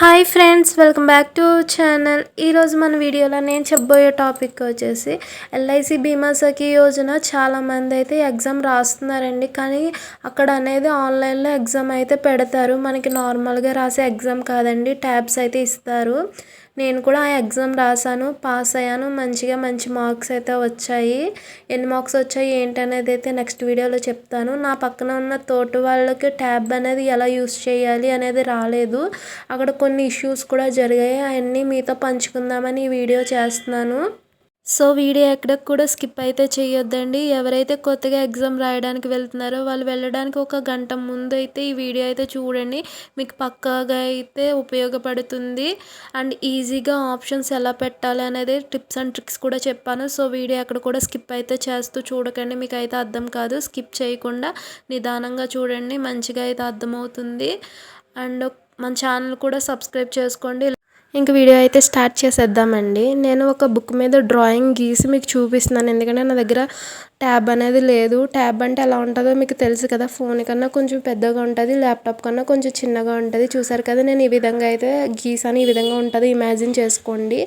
Hi friends welcome back to channel. ఈరోజు మన వీడియోలో నేను చెప్పబోయే టాపిక్ వచ్చేసి ఎల్ఐసి బీమా సఖీ యోజన. చాలామంది అయితే ఎగ్జామ్ రాస్తున్నారండి కానీ అక్కడ అనేది ఆన్లైన్లో ఎగ్జామ్ అయితే పెడతారు. మనకి నార్మల్గా రాసే ఎగ్జామ్ కాదండి ట్యాబ్స్ అయితే ఇస్తారు. నేను కూడా ఆ ఎగ్జామ్ రాశాను పాస్ అయ్యాను. మంచిగా మంచి మార్క్స్ అయితే వచ్చాయి. ఎన్ని మార్క్స్ వచ్చాయి ఏంటి అనేది అయితే నెక్స్ట్ వీడియోలో చెప్తాను. నా పక్కన ఉన్న తోటి వాళ్ళకి ట్యాబ్ అనేది ఎలా యూస్ చేయాలి అనేది రాలేదు. అక్కడ కొన్ని ఇష్యూస్ కూడా జరిగాయి. అవన్నీ మీతో పంచుకుందామని ఈ వీడియో చేస్తున్నాను. సో వీడియో ఎక్కడ కూడా స్కిప్ అయితే చేయొద్దండి. ఎవరైతే కొత్తగా ఎగ్జామ్ రాయడానికి వెళ్తున్నారో వాళ్ళు వెళ్ళడానికి ఒక గంట ముందు అయితే ఈ వీడియో అయితే చూడండి. మీకు పక్కాగా అయితే ఉపయోగపడుతుంది. అండ్ ఈజీగా ఆప్షన్స్ ఎలా పెట్టాలి అనేది టిప్స్ అండ్ ట్రిక్స్ కూడా చెప్పాను. సో వీడియో ఎక్కడ కూడా స్కిప్ అయితే చేస్తూ చూడకండి. మీకు అయితే అర్థం కాదు. స్కిప్ చేయకుండా నిదానంగా చూడండి. మంచిగా అయితే అర్థమవుతుంది. అండ్ మన ఛానల్ కూడా సబ్స్క్రైబ్ చేసుకోండి. ఇంక వీడియో అయితే స్టార్ట్ చేసేద్దామండి. నేను ఒక బుక్ మీద డ్రాయింగ్ గీసి మీకు చూపిస్తున్నాను. ఎందుకంటే నా దగ్గర ట్యాబ్ అనేది లేదు. ట్యాబ్ అంటే ఎలా ఉంటుందో మీకు తెలుసు కదా. ఫోన్ కన్నా కొంచెం పెద్దగా ఉంటుంది ల్యాప్టాప్ కన్నా కొంచెం చిన్నగా ఉంటుంది. చూసారు కదా నేను ఈ విధంగా అయితే గీసాను ఈ విధంగా ఉంటుంది. ఇమాజిన్ చేసుకోండి.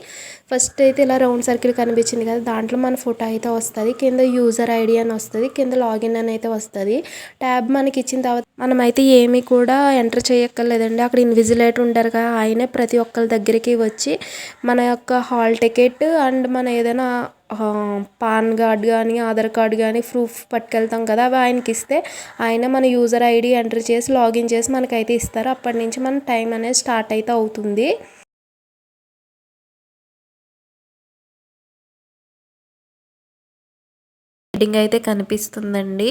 ఫస్ట్ అయితే ఇలా రౌండ్ సర్కిల్ కనిపించింది కదా దాంట్లో మన ఫోటో అయితే వస్తుంది. కింద యూజర్ ఐడి అని వస్తుంది కింద లాగిన్ అని అయితే వస్తుంది. ట్యాబ్ మనకి ఇచ్చిన తర్వాత మనం అయితే ఏమీ కూడా ఎంటర్ చేయక్కర్లేదండి. అక్కడ ఇన్విజిలేటర్ ఉంటారు కదా ఆయనే ప్రతి ఒక్కరి దగ్గరికి వచ్చి మన యొక్క హాల్ టికెట్ అండ్ మన ఏదైనా పాన్ కార్డ్ కానీ ఆధార్ కార్డ్ కానీ ప్రూఫ్ పట్టుకెళ్తాం కదా అవి ఆయనకి ఇస్తే ఆయన మన యూజర్ ఐడి ఎంటర్ చేసి లాగిన్ చేసి మనకైతే ఇస్తారు. అప్పటి నుంచి మన టైం అనేది స్టార్ట్ అయితే అవుతుంది. అయితే కనిపిస్తుందండి.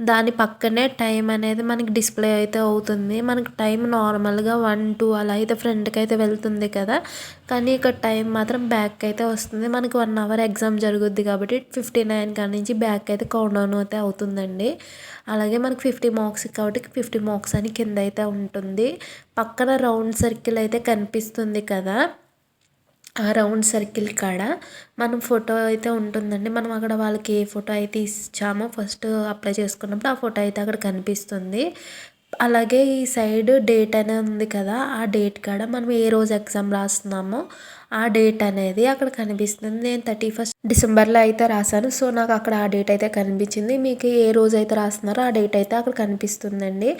దాని పక్కనే టైం అనేది మనకి డిస్ప్లే అయితే అవుతుంది. మనకి టైం నార్మల్గా వన్ టూ అలా అయితే ఫ్రంట్కి అయితే వెళ్తుంది కదా. కానీ ఇక్కడ టైం మాత్రం బ్యాక్ అయితే వస్తుంది. మనకి వన్ అవర్ ఎగ్జామ్ జరుగుద్ది కాబట్టి ఫిఫ్టీ నైన్ కాడి నుంచి బ్యాక్ అయితే కౌంట్ డౌన్ అయితే అవుతుందండి. అలాగే మనకి ఫిఫ్టీ మార్క్స్ కాబట్టి ఫిఫ్టీ మార్క్స్ అని కింద అయితే ఉంటుంది. పక్కన రౌండ్ సర్కిల్ అయితే కనిపిస్తుంది కదా. ఆ రౌండ్ సర్కిల్ కాడ మనం ఫోటో అయితే ఉంటుందండి. మనం అక్కడ వాళ్ళకి ఏ ఫోటో అయితే ఇచ్చామో ఫస్ట్ అప్లై చేసుకున్నప్పుడు ఆ ఫోటో అయితే అక్కడ కనిపిస్తుంది. అలాగే ఈ సైడ్ డేట్ అనేది ఉంది కదా ఆ డేట్ కాడ మనం ఏ రోజు ఎగ్జామ్ రాస్తున్నామో ఆ డేట్ అనేది అక్కడ కనిపిస్తుంది. నేను థర్టీ ఫస్ట్ డిసెంబర్లో అయితే రాశాను. సో నాకు అక్కడ ఆ డేట్ అయితే కనిపించింది. మీకు ఏ రోజు అయితే రాస్తున్నారో ఆ డేట్ అయితే అక్కడ కనిపిస్తుందండి.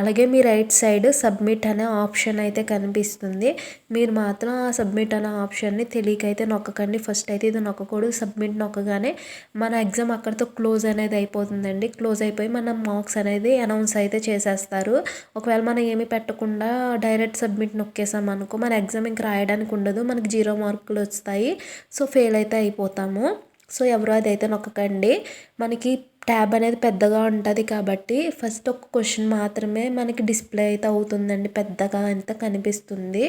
అలాగే మీ రైట్ సైడ్ సబ్మిట్ అనే ఆప్షన్ అయితే కనిపిస్తుంది. మీరు మాత్రం ఆ సబ్మిట్ అనే ఆప్షన్ని తెలియకైతే నొక్కకండి. ఫస్ట్ అయితే ఇది నొక్కకూడదు. సబ్మిట్ నొక్కగానే మన ఎగ్జామ్ అక్కడితో క్లోజ్ అనేది అయిపోతుందండి. క్లోజ్ అయిపోయి మన మార్క్స్ అనేది అనౌన్స్ అయితే చేసేస్తారు. ఒకవేళ మనం ఏమి పెట్టకుండా డైరెక్ట్ సబ్మిట్ నొక్కేసాం అనుకో మన ఎగ్జామ్ ఇంకా రాయడానికి ఉండదు. మనకి జీరో మార్కులు వస్తాయి. సో ఫెయిల్ అయితే అయిపోతాము. సో ఎవరు అదైతే నొక్కకండి. మనకి ట్యాబ్ అనేది పెద్దగా ఉంటుంది కాబట్టి ఫస్ట్ ఒక క్వశ్చన్ మాత్రమే మనకి డిస్ప్లే అయితే అవుతుందండి. పెద్దగా అంత కనిపిస్తుంది?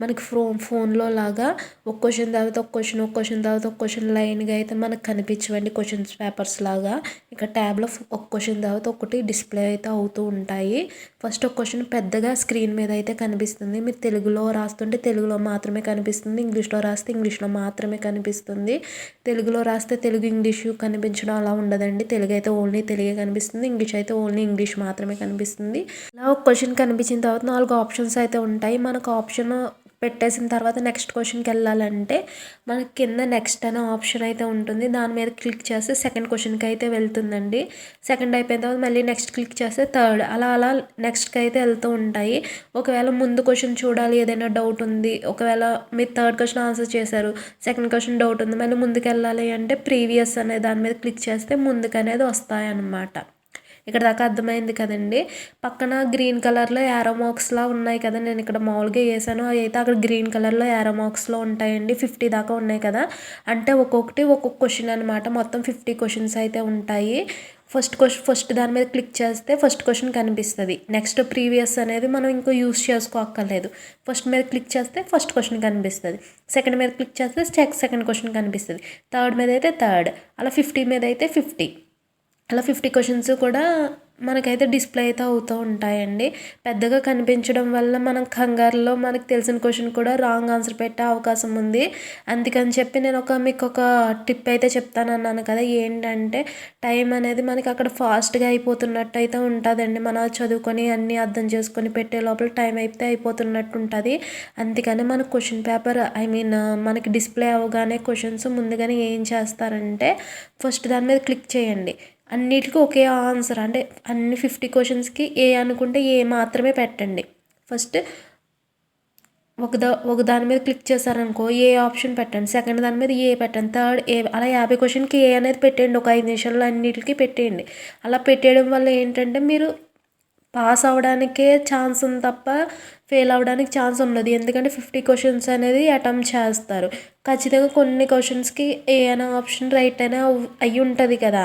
మనకి ఫోన్ ఫోన్లో లాగా ఒక క్వశ్చన్ తర్వాత ఒక క్వశ్చన్ ఒక క్వశ్చన్ తర్వాత ఒక క్వశ్చన్ లైన్గా అయితే మనకు కనిపించవండి క్వశ్చన్స్ పేపర్స్ లాగా. ఇక ట్యాబ్లో ఒక క్వశ్చన్ తర్వాత ఒకటి డిస్ప్లే అయితే అవుతూ ఉంటాయి. ఫస్ట్ ఒక క్వశ్చన్ పెద్దగా స్క్రీన్ మీద అయితే కనిపిస్తుంది. మీరు తెలుగులో రాస్తుంటే తెలుగులో మాత్రమే కనిపిస్తుంది. ఇంగ్లీష్లో రాస్తే ఇంగ్లీష్లో మాత్రమే కనిపిస్తుంది. తెలుగులో రాస్తే తెలుగు ఇంగ్లీషు కనిపించడం అలా ఉండదండి. తెలుగు అయితే ఓన్లీ తెలుగే కనిపిస్తుంది ఇంగ్లీష్ అయితే ఓన్లీ ఇంగ్లీష్ మాత్రమే కనిపిస్తుంది. ఇలా ఒక క్వశ్చన్ కనిపించిన తర్వాత నాలుగు ఆప్షన్స్ అయితే ఉంటాయి. మనకు ఆప్షన్ పెట్టేసిన తర్వాత నెక్స్ట్ క్వశ్చన్కి వెళ్ళాలంటే మనకి కింద నెక్స్ట్ అనే ఆప్షన్ అయితే ఉంటుంది. దాని మీద క్లిక్ చేస్తే సెకండ్ క్వశ్చన్కి అయితే వెళ్తుందండి. సెకండ్ అయిపోయిన తర్వాత మళ్ళీ నెక్స్ట్ క్లిక్ చేస్తే థర్డ్. అలా అలా నెక్స్ట్కి అయితే వెళ్తూ ఉంటాయి. ఒకవేళ ముందు క్వశ్చన్ చూడాలి ఏదైనా డౌట్ ఉంది ఒకవేళ మీరు థర్డ్ క్వశ్చన్ ఆన్సర్ చేశారు సెకండ్ క్వశ్చన్ డౌట్ ఉంది మళ్ళీ ముందుకు వెళ్ళాలి అంటే ప్రీవియస్ అనే దాని మీద క్లిక్ చేస్తే ముందుకు అనేది వస్తాయన్నమాట. ఇక్కడ దాకా అర్థమైంది కదండి. పక్కన గ్రీన్ కలర్లో యారోమాక్స్లా ఉన్నాయి కదా నేను ఇక్కడ మామూలుగా వేసాను. అవి అయితే అక్కడ గ్రీన్ కలర్లో యారోమాక్స్లో ఉంటాయండి. ఫిఫ్టీ దాకా ఉన్నాయి కదా. అంటే ఒక్కొక్కటి ఒక్కొక్క క్వశ్చన్ అనమాట మొత్తం ఫిఫ్టీ క్వశ్చన్స్ అయితే ఉంటాయి. ఫస్ట్ క్వశ్చన్ ఫస్ట్ దాని మీద క్లిక్ చేస్తే ఫస్ట్ క్వశ్చన్ కనిపిస్తుంది. నెక్స్ట్ ప్రీవియస్ అనేది మనం ఇంకో యూస్ చేసుకోక్కర్లేదు. ఫస్ట్ మీద క్లిక్ చేస్తే ఫస్ట్ క్వశ్చన్ కనిపిస్తుంది. సెకండ్ మీద క్లిక్ చేస్తే సెకండ్ క్వశ్చన్ కనిపిస్తుంది. థర్డ్ మీద అయితే థర్డ్. అలా ఫిఫ్టీ మీద అయితే ఫిఫ్టీ. అలా ఫిఫ్టీ క్వశ్చన్స్ కూడా మనకైతే డిస్ప్లే అయితే అవుతూ ఉంటాయండి. పెద్దగా కనిపించడం వల్ల మనం కంగారులో మనకు తెలిసిన క్వశ్చన్ కూడా రాంగ్ ఆన్సర్ పెట్టే అవకాశం ఉంది. అందుకని చెప్పి నేను ఒక మీకు ఒక టిప్ అయితే చెప్తాను అన్నాను కదా ఏంటంటే టైం అనేది మనకి అక్కడ ఫాస్ట్గా అయిపోతున్నట్టు అయితే ఉంటుందండి. మనం చదువుకొని అన్నీ అర్థం చేసుకొని పెట్టే లోపల టైం అయితే అయిపోతున్నట్టు ఉంటుంది. అందుకని మన క్వశ్చన్ పేపర్ ఐ మీన్ మనకి డిస్ప్లే అవగానే క్వశ్చన్స్ ముందుగానే ఏం చేస్తారంటే ఫస్ట్ దాని మీద క్లిక్ చేయండి. అన్నిటికీ ఒకే ఆన్సర్. అంటే అన్ని ఫిఫ్టీ క్వశ్చన్స్కి ఏ అనుకుంటే ఏ మాత్రమే పెట్టండి. ఫస్ట్ ఒకదా ఒక దాని మీద క్లిక్ చేశారనుకో ఏ ఆప్షన్ పెట్టండి. సెకండ్ దాని మీద ఏ పెట్టండి. థర్డ్ ఏ అలా యాభై క్వశ్చన్కి ఏ అనేది పెట్టేయండి. ఒక ఐదు నిమిషాల్లో అన్నిటికీ పెట్టేయండి. అలా పెట్టేయడం వల్ల ఏంటంటే మీరు పాస్ అవ్వడానికే ఛాన్స్ ఉంది తప్ప ఫెయిల్ అవ్వడానికి ఛాన్స్ ఉండదు. ఎందుకంటే ఫిఫ్టీ క్వశ్చన్స్ అనేది అటెంప్ట్ చేస్తారు. ఖచ్చితంగా కొన్ని క్వశ్చన్స్కి ఏ అయినా ఆప్షన్ రైట్ అయినా అయ్యి ఉంటుంది కదా.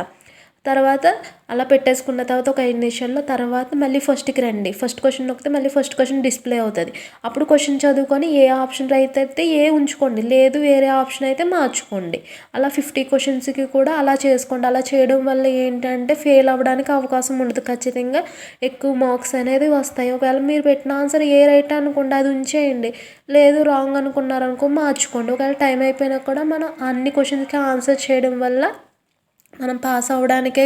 తర్వాత అలా పెట్టేసుకున్న తర్వాత ఒక ఐదు నిమిషాల్లో తర్వాత మళ్ళీ ఫస్ట్కి రండి. ఫస్ట్ క్వశ్చన్ నొక్కితే మళ్ళీ ఫస్ట్ క్వశ్చన్ డిస్ప్లే అవుతుంది. అప్పుడు క్వశ్చన్ చదువుకొని ఏ ఆప్షన్ రైట్ అయితే ఏ ఉంచుకోండి. లేదు వేరే ఆప్షన్ అయితే మార్చుకోండి. అలా ఫిఫ్టీ క్వశ్చన్స్కి కూడా అలా చేసుకోండి. అలా చేయడం వల్ల ఏంటంటే ఫెయిల్ అవ్వడానికి అవకాశం ఉండదు. ఖచ్చితంగా ఎక్కువ మార్క్స్ అనేది వస్తాయి. ఒకవేళ మీరు పెట్టిన ఆన్సర్ ఏ రైట్ అనుకోండి అది ఉంచేయండి. లేదు రాంగ్ అనుకున్నారనుకో మార్చుకోండి. ఒకవేళ టైం అయిపోయినా కూడా మనం అన్ని క్వశ్చన్స్కి ఆన్సర్ చేయడం వల్ల మనం పాస్ అవ్వడానికే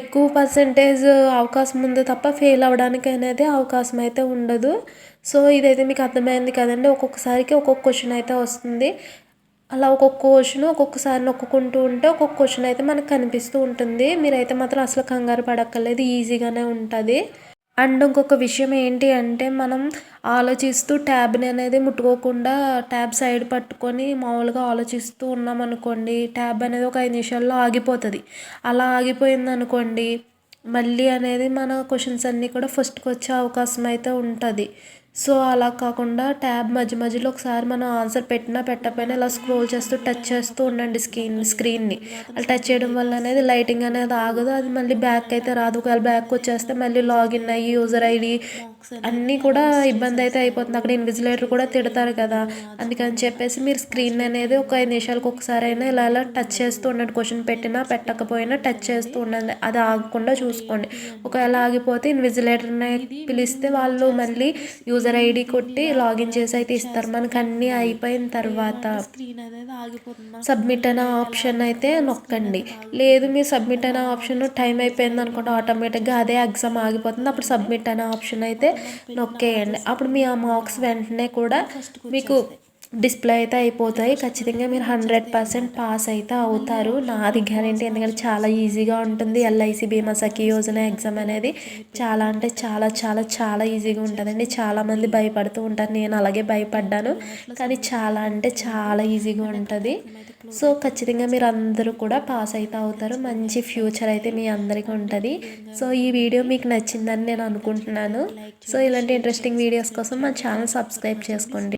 ఎక్కువ పర్సంటేజ్ అవకాశం ఉంది తప్ప ఫెయిల్ అవ్వడానికి అనేది అవకాశం అయితే ఉండదు. సో ఇదైతే మీకు అర్థమైంది కదండి. ఒక్కొక్కసారికి ఒక్కొక్క క్వశ్చన్ అయితే వస్తుంది. అలా ఒక్కొక్క క్వశ్చన్ ఒక్కొక్కసారి నొక్కుంటూ ఉంటే ఒక్కొక్క క్వశ్చన్ అయితే మనకు కనిపిస్తూ ఉంటుంది. మీరైతే మాత్రం అసలు కంగారు పడక్కర్లేదు. ఈజీగానే ఉంటుంది. అండ్ ఇంకొక విషయం ఏంటి అంటే మనం ఆలోచిస్తూ ట్యాబ్ని అనేది ముట్టుకోకుండా ట్యాబ్ సైడ్ పట్టుకొని మామూలుగా ఆలోచిస్తూ ఉన్నాం అనుకోండి ట్యాబ్ అనేది ఒక ఐదు నిమిషాల్లో ఆగిపోతుంది. అలా ఆగిపోయింది అనుకోండి మళ్ళీ అనేది మన క్వశ్చన్స్ అన్నీ కూడా ఫస్ట్కి వచ్చే అవకాశం అయితే ఉంటుంది. సో అలా కాకుండా ట్యాబ్ మధ్య మధ్యలో ఒకసారి మనం ఆన్సర్ పెట్టినా పెట్టకపోయినా ఇలా స్క్రోల్ చేస్తూ టచ్ చేస్తూ ఉండండి స్క్రీన్ స్క్రీన్ని. అలా టచ్ చేయడం వల్ల అనేది లైటింగ్ అనేది ఆగదు. అది మళ్ళీ బ్యాక్ అయితే రాదు. ఒకవేళ బ్యాక్ వచ్చేస్తే మళ్ళీ లాగిన్ అయ్యి యూజర్ ఐడి అన్నీ కూడా ఇబ్బంది అయితే అయిపోతుంది. అక్కడ ఇన్విజిలేటర్ కూడా తిడతారు కదా. అందుకని చెప్పేసి మీరు స్క్రీన్ అనేది ఒక ఐదు నిమిషాలకు ఒకసారి అయినా ఇలా ఇలా టచ్ చేస్తూ ఉండండి. క్వశ్చన్ పెట్టినా పెట్టకపోయినా టచ్ చేస్తూ ఉండండి. అది ఆగకుండా చూసుకోండి. ఒకవేళ ఆగిపోతే ఇన్విజిలేటర్ని పిలిస్తే వాళ్ళు మళ్ళీ యూజర్ ఐడి కొట్టి లాగిన్ చేసి అయితే ఇస్తారు. మనకు అన్నీ అయిపోయిన తర్వాత సబ్మిట్ అనే ఆప్షన్ అయితే నొక్కండి. లేదు మీరు సబ్మిట్ అనే ఆప్షన్ టైం అయిపోయింది అనుకుంటే ఆటోమేటిక్గా అదే ఎగ్జామ్ ఆగిపోతుంది. అప్పుడు సబ్మిట్ అనే ఆప్షన్ అయితే నొక్కేయండి. అప్పుడు మీ ఆ మార్క్స్ వెంటనే కూడా మీకు డిస్ప్లే అయితే అయిపోతాయి. ఖచ్చితంగా మీరు హండ్రెడ్ పర్సెంట్ పాస్ అయితే అవుతారు. నాది గ్యారంటీ ఎందుకంటే చాలా ఈజీగా ఉంటుంది. ఎల్ఐసి బీమా సఖీ యోజన ఎగ్జామ్ అనేది చాలా అంటే చాలా చాలా చాలా ఈజీగా ఉంటుందండి. చాలామంది భయపడుతూ ఉంటారు. నేను అలాగే భయపడ్డాను. కానీ చాలా అంటే చాలా ఈజీగా ఉంటుంది. సో ఖచ్చితంగా మీరు అందరూ కూడా పాస్ అయితే అవుతారు. మంచి ఫ్యూచర్ అయితే మీ అందరికీ ఉంటుంది. సో ఈ వీడియో మీకు నచ్చిందని నేను అనుకుంటున్నాను. సో ఇలాంటి ఇంట్రెస్టింగ్ వీడియోస్ కోసం మా ఛానల్ సబ్స్క్రైబ్ చేసుకోండి.